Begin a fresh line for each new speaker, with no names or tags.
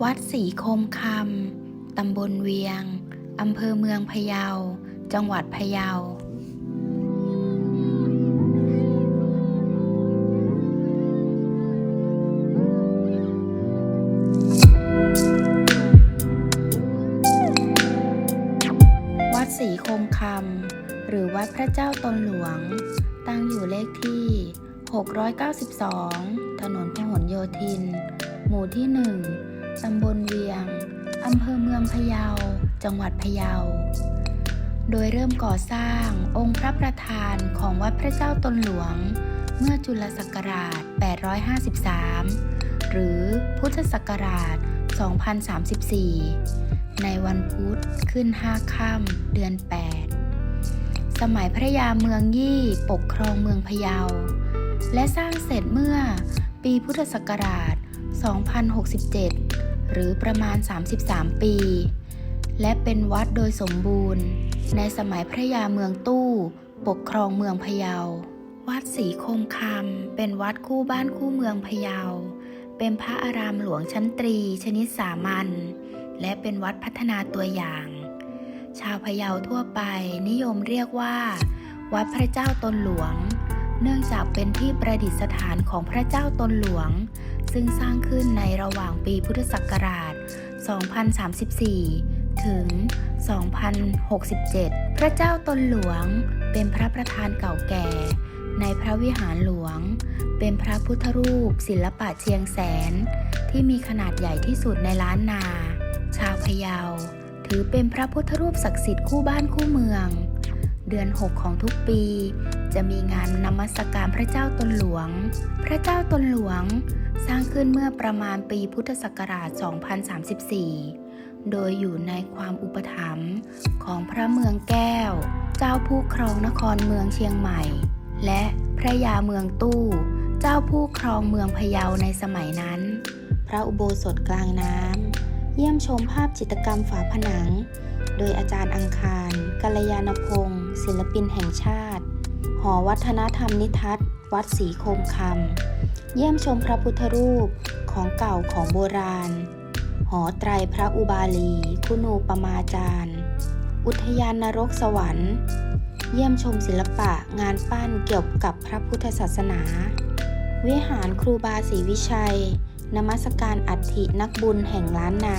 วัดศรีคมคำ ตำบลเวียง อำเภอเมืองพะเยา จังหวัดพะเยา วัดศรีคมคำ หรือวัดพระเจ้าตนหลวง ตั้งอยู่เลขที่ 692 ถนนพหลโยธิน หมู่ที่ 1 ตำบลเวียง อำเภอเมืองพะเยา จังหวัดพะเยา โดยเริ่มก่อสร้างองค์พระประธานของวัดพระเจ้าตนหลวง เมื่อจุลศักราช 853 หรือพุทธศักราช 2034 ในวันพุธขึ้น 5 ค่ำเดือน 8 สมัยพระยาเมืองยี่ปกครองเมืองพะเยา และสร้างเสร็จเมื่อปีพุทธศักราช 2067 หรือประมาณ 33 ปี และเป็นวัดโดยสมบูรณ์ ในสมัยพระยาเมืองตู้ ปกครองเมืองพะเยา วัดศรีคมคำเป็นวัดคู่บ้านคู่เมืองพะเยา เป็นพระอารามหลวงชั้นตรีชนิดสามัญ และเป็นวัดพัฒนาตัวอย่าง ชาวพะเยาทั่วไปนิยมเรียกว่า วัดพระเจ้าตนหลวงเนื่องจากเป็นที่ประดิษฐานของพระเจ้าตนหลวง ซึ่งสร้างขึ้นในระหว่างปีพุทธศักราช 2034 ถึง 2067 พระเจ้าตนหลวงเป็นพระประธานเก่าแก่ ในพระวิหารหลวง เป็นพระพุทธรูป ศิลปะเชียงแสน ที่มีขนาดใหญ่ที่สุดในล้านนา ชาวพะเยา ถือเป็นพระพุทธรูปศักดิ์สิทธิ์คู่บ้านคู่เมือง เดือน 6 ของทุกปีจะมีงานนมัสการพระเจ้าตนหลวง พระเจ้าตนหลวง สร้างขึ้นเมื่อประมาณปีพุทธศักราช 2034 โดยอยู่ในความอุปถัมภ์ของพระเมืองแก้ว เจ้าผู้ครองนครเมืองเชียงใหม่ และพระยาเมืองตู้ เจ้าผู้ครองเมืองพะเยาในสมัยนั้น พระอุโบสถกลางน้ำ เยี่ยมชมภาพจิตรกรรมฝาผนัง โดยอาจารย์อังคารกัลยาณพงศ์ศิลปินแห่งชาติ หอวัฒนธรรมนิทัศน์ วัดศรีโคมคำ เยี่ยมชมพระพุทธรูปของเก่าของโบราณ หอไตรพระอุบาลี คุณูปมาจารย์ อุทยานนรกสวรรค์ เยี่ยมชมศิลปะงานปั้นเกี่ยวกับพระพุทธศาสนา วิหารครูบาศรีวิชัย นมัสการอัฐินักบุญแห่งล้านนา